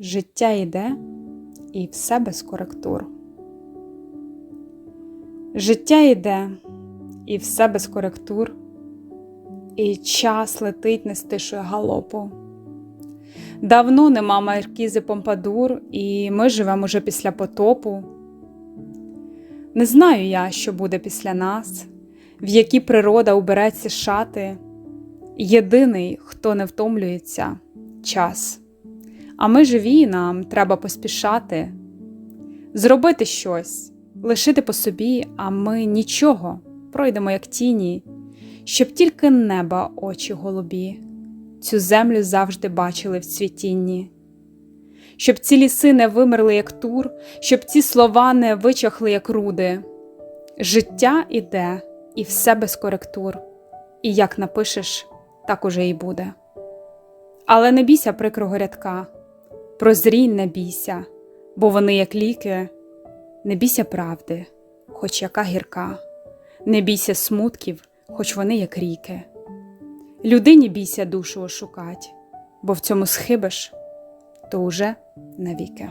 Життя йде і все без коректур. Життя йде і все без коректур, і час летить не стишує галопу. Давно нема маркізи Помпадур, і ми живемо уже після потопу. Не знаю я, що буде після нас, в які природа убереться шати. Єдиний, хто не втомлюється час. А ми живі, нам треба поспішати, зробити щось, лишити по собі, а ми нічого. Пройдемо, як тіні, щоб тільки неба очі голубі. Цю землю завжди бачили в цвітінні, щоб ці ліси не вимерли, як тур, щоб ці слова не вичахли, як руди. Життя іде, і все без коректур, і як напишеш, так уже і буде. Але не бійся прикрого рядка, прозрій не бійся, бо вони, як ліки, не бійся правди, хоч яка гірка, не бійся смутків, хоч вони, як ріки. Людині бійся душу ошукать, бо в цьому схибиш, то уже навіки.